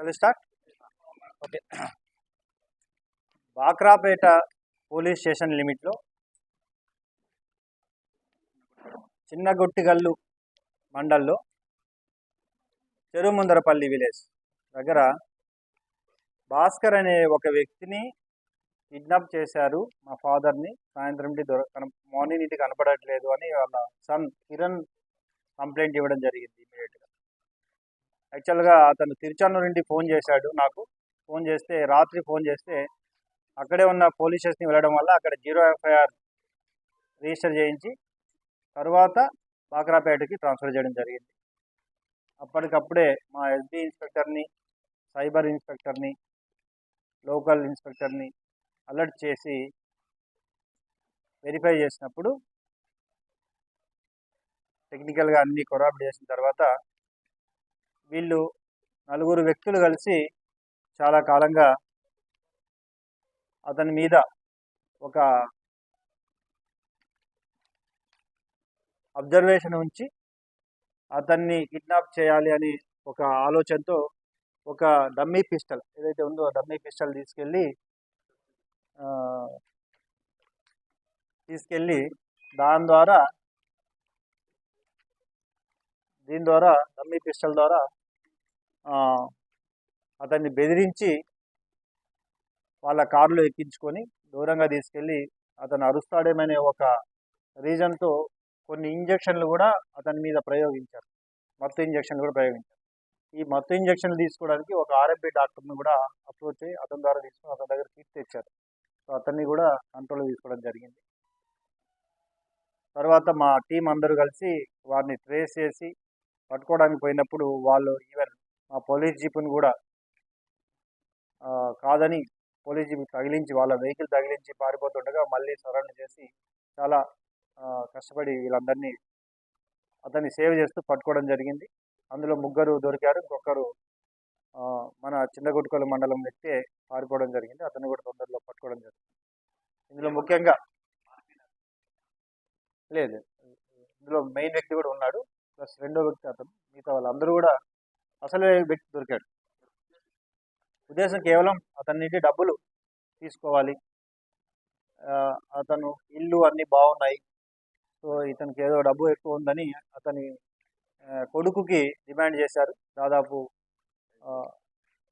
చలి start okay Bakrapeta police station లిమిట్లో Chinnagottigallu మండల్లో చెరుముందరపల్లి village దగ్గర భాస్కర్ అనే ఒక వ్యక్తిని కిడ్నాప్ చేశారు. మా ఫాదర్ని. సాయంత్రం ఇంటి దొర మార్నింగ్ ఇంటి కనపడట్లేదు అని వాళ్ళ సన్ కిరణ్ కంప్లైంట్ ఇవ్వడం జరిగింది ఇమీడియట్గా. యాక్చువల్గా అతను తిరుచానూరు నుండి ఫోన్ చేశాడు నాకు. ఫోన్ చేస్తే రాత్రి ఫోన్ చేస్తే అక్కడే ఉన్న పోలీస్ స్టేషన్కి వెళ్ళడం వల్ల అక్కడ జీరో ఎఫ్ఐఆర్ రిజిస్టర్ చేయించి తర్వాత బాక్రాపేటకి ట్రాన్స్ఫర్ చేయడం జరిగింది. అప్పటికప్పుడే మా ఎస్బీ ఇన్స్పెక్టర్ని సైబర్ ఇన్స్పెక్టర్ని లోకల్ ఇన్స్పెక్టర్ని అలర్ట్ చేసి వెరిఫై చేసినప్పుడు టెక్నికల్గా అన్ని కొరాబ్ చేసిన తర్వాత వీళ్ళు నలుగురు వ్యక్తులు కలిసి చాలా కాలంగా అతని మీద ఒక అబ్జర్వేషన్ ఉంచి అతన్ని కిడ్నాప్ చేయాలి అని ఒక ఆలోచనతో ఒక డమ్మీ పిస్టల్ ఏదైతే ఉందో ఆ డమ్మీ పిస్టల్ తీసుకెళ్ళి తీసుకెళ్ళి దాని ద్వారా దీని ద్వారా డమ్మీ పిస్టల్ ద్వారా అతన్ని బెదిరించి వాళ్ళ కారులో ఎక్కించుకొని దూరంగా తీసుకెళ్ళి అతను అరుస్తాడేమనే ఒక రీజన్తో కొన్ని ఇంజక్షన్లు కూడా అతని మీద ప్రయోగించారు. మత్తు ఇంజక్షన్లు కూడా ప్రయోగించారు. ఈ మత్తు ఇంజక్షన్లు తీసుకోవడానికి ఒక ఆర్ఎంపీ డాక్టర్ని కూడా అప్రోచ్ అయ్యి అతని ద్వారా తీసుకుని అతని దగ్గర తీసి తెచ్చారు. సో అతన్ని కూడా కంట్రోల్ తీసుకోవడం జరిగింది. తర్వాత మా టీం అందరూ కలిసి వారిని ట్రేస్ చేసి పట్టుకోవడానికి పోయినప్పుడు వాళ్ళు ఈవెన్ మా పోలీస్ జీపును కూడా కాదని పోలీస్ జీప్ తగిలించి వాళ్ళ వెహికల్ తగిలించి పారిపోతుండగా మళ్ళీ సరౌండ్ చేసి చాలా కష్టపడి వీళ్ళందరినీ అతన్ని సేవ్ చేస్తూ పట్టుకోవడం జరిగింది. అందులో ముగ్గురు దొరికారు ఇంకొకరు మన చిన్నగుట్టుకొల మండలం వ్యక్తే పారిపోవడం జరిగింది. అతను కూడా తొందరలో పట్టుకోవడం జరిగింది. ఇందులో ముఖ్యంగా లేదు ఇందులో మెయిన్ వ్యక్తి కూడా ఉన్నాడు. ప్లస్ రెండో వ్యక్తి అతను. మిగతా వాళ్ళందరూ కూడా అసలు వ్యక్తి దొరికాడు. ఉద్దేశం కేవలం అతని నుండి డబ్బులు తీసుకోవాలి. అతను ఇల్లు అన్నీ బాగున్నాయి. సో ఇతనికి ఏదో డబ్బు ఎక్కువ ఉందని అతని కొడుకుకి డిమాండ్ చేశారు. దాదాపు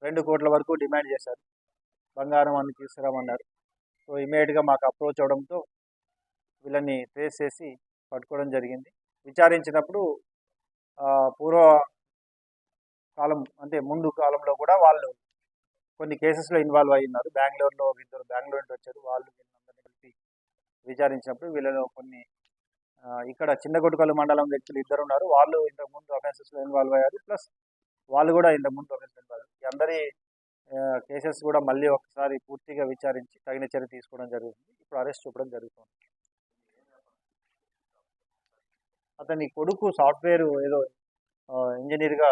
రెండు కోట్ల వరకు డిమాండ్ చేశారు. బంగారం అన్ని తీసుకురామన్నారు. సో ఇమీడియట్గా మాకు అప్రోచ్ అవడంతో వీళ్ళని ట్రేస్ చేసి పట్టుకోవడం జరిగింది. విచారించినప్పుడు పూర్వ కాలం అంటే ముందు కాలంలో కూడా వాళ్ళు కొన్ని కేసెస్లో ఇన్వాల్వ్ అయి ఉన్నారు. బెంగళూరులో ఇద్దరు బెంగళూరు నుండి వచ్చారు. వాళ్ళు వీళ్ళందరినీ కలిపి విచారించినప్పుడు వీళ్ళలో కొన్ని ఇక్కడ చిన్నగొట్టుకల్లు మండలం వ్యక్తులు ఇద్దరు ఉన్నారు. వాళ్ళు ఇంతకు ముందు అఫెన్సెస్లో ఇన్వాల్వ్ అయ్యారు. ప్లస్ వాళ్ళు కూడా ఇంతకు ముందు అఫెన్స్ ఇన్వాల్వ్ అయ్యారు. అందరి కేసెస్ కూడా మళ్ళీ ఒకసారి పూర్తిగా విచారించి తగిన చర్య తీసుకోవడం జరుగుతుంది. ఇప్పుడు అరెస్ట్ చూపడం జరుగుతుంది. అతని కొడుకు సాఫ్ట్వేర్ ఏదో ఇంజనీర్గా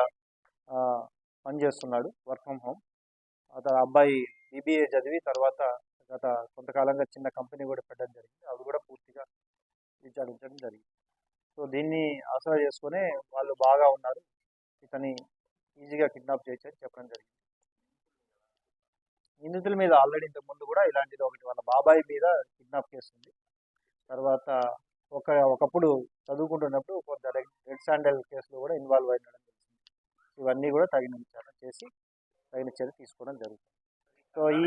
పనిచేస్తున్నాడు వర్క్ ఫ్రమ్ హోమ్ అతని అబ్బాయి బీబీఏ చదివి తర్వాత గత కొంతకాలంగా చిన్న కంపెనీ కూడా పెట్టడం జరిగింది. అది కూడా పూర్తిగా విచారించడం జరిగింది. సో దీన్ని ఆసరా చేసుకునే వాళ్ళు బాగా ఉన్నారు. ఇతని ఈజీగా కిడ్నాప్ చేయొచ్చని చెప్పడం జరిగింది. నిందితుల మీద ఆల్రెడీ ఇంతకు ముందు కూడా ఇలాంటిది ఒకటి వాళ్ళ బాబాయ్ మీద కిడ్నాప్ కేసు ఉంది. తర్వాత ఒక ఒకప్పుడు చదువుకుంటున్నప్పుడు కొంత రెడ్ శాండల్ కేసులో కూడా ఇన్వాల్వ్ అయినడం ఇవన్నీ కూడా తగిన విచారణ చేసి తగిన చర్య తీసుకోవడం జరుగుతుంది. సో ఈ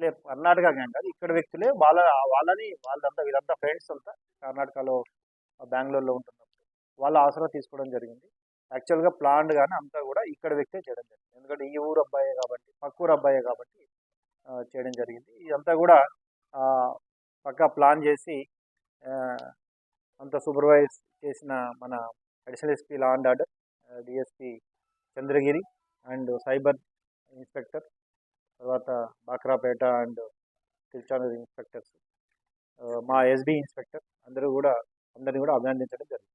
లే కర్ణాటక గ్యాంగ్ కాదు ఇక్కడ వ్యక్తులే వాళ్ళ వాళ్ళని వాళ్ళంతా వీళ్ళంతా ఫ్రెండ్స్ అంతా కర్ణాటకలో బెంగళూరులో ఉంటున్నప్పుడు వాళ్ళ ఆసరా తీసుకోవడం జరిగింది. యాక్చువల్గా ప్లాన్డ్ కానీ అంతా కూడా ఇక్కడ వ్యక్తే చేయడం జరిగింది. ఎందుకంటే ఈ ఊరు అబ్బాయే కాబట్టి పక్క ఊరు అబ్బాయే కాబట్టి చేయడం జరిగింది. ఇదంతా కూడా పక్కా ప్లాన్ చేసి అంత సూపర్వైజ్ చేసిన మన additional SP law and order DSP Chandragiri and cyber inspector తర్వాత బాక్రాపేట అండ్ తిరుచానూరు ఇన్స్పెక్టర్స్. మా ఎస్బి ఇన్స్పెక్టర్ అందరూ కూడా అందరిని కూడా అభినందించడం జరిగింది.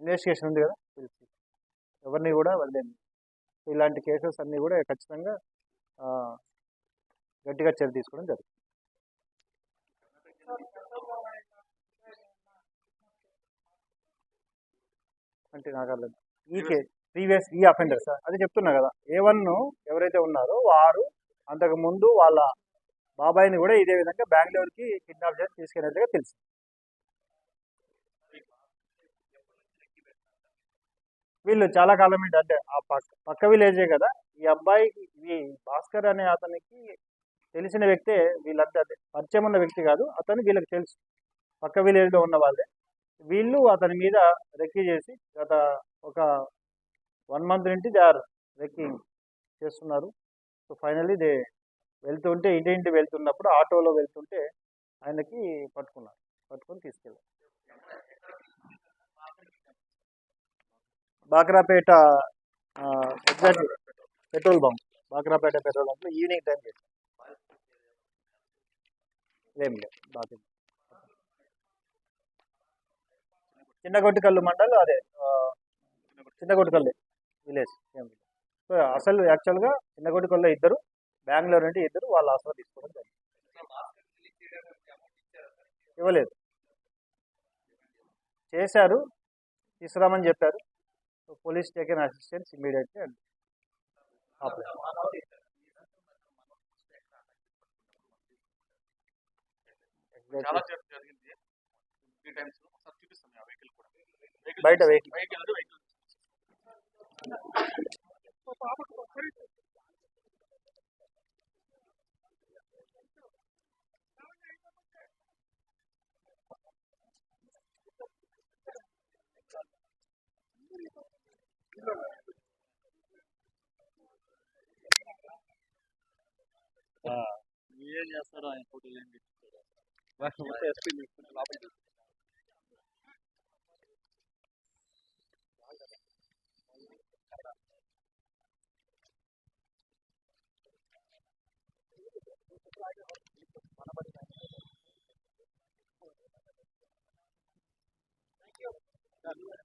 ఇన్వెస్టిగేషన్ ఉంది కదా తెలిసి ఎవరిని కూడా వదిలేదు ఇలాంటి కేసెస్ అన్నీ కూడా ఖచ్చితంగా గట్టిగా చర్య తీసుకోవడం జరుగుతుంది. అంటే నాకు అర్థం ఈ ప్రీవియస్ ఈ అఫెండర్స్ అది చెప్తున్నా కదా. ఏ వన్ ఎవరైతే ఉన్నారో వారు అంతకు ముందు వాళ్ళ బాబాయిని కూడా ఇదే విధంగా బెంగళూరుకి కిడ్నాప్ చేసి తీసుకెళ్ళినట్టుగా తెలుసు. వీళ్ళు చాలా కాలం ఏంటి అంటే ఆ పక్క పక్క విలేజే కదా. ఈ అబ్బాయికి ఈ భాస్కర్ అనే అతనికి తెలిసిన వ్యక్తే వీళ్ళంతా పరిచయం ఉన్న వ్యక్తి కాదు. అతను వీళ్ళకి తెలుసు. పక్క విలేజ్లో ఉన్న వాళ్ళే. వీళ్ళు అతని మీద రెక్కి చేసి గత ఒక వన్ మంత్ నుండి దే ఆర్ రెక్కింగ్ చేస్తున్నారు. సో ఫైనల్లీ దే వెళ్తుంటే ఇంటి ఇంటి వెళ్తున్నప్పుడు ఆటోలో వెళ్తుంటే ఆయనకి పట్టుకున్నారు. పట్టుకొని తీసుకెళ్ళారు. Bakrapeta exact petrol bunk. Bakrapeta petrol బంక్లో evening time చేశారు. ఏం లేదు బాగా చిన్నగొట్టుకల్లు మండల్ అదే ఆ, విలేజ్. సో అసలు యాక్చువల్గా చిన్నగొట్టికల్లో ఇద్దరు బెంగళూరు నుండి ఇద్దరు వాళ్ళ ఆసరా తీసుకోవడం జరిగింది. ఇవ్వలేదు. చేశారు తీసుకురామని చెప్పారు. Police taken assistance immediately and. చాలా సేపు జరిగింది. త్రీ టైమ్స్ ఒకసారి చూపిస్తాం ఆ వెహికల్ కూడా Vehicle బయట వెహికల్. ఏం చేస్తారో ఆయన ఫోటోలు ఏం పెట్టుకుంటారు ఎస్పీ Thank you.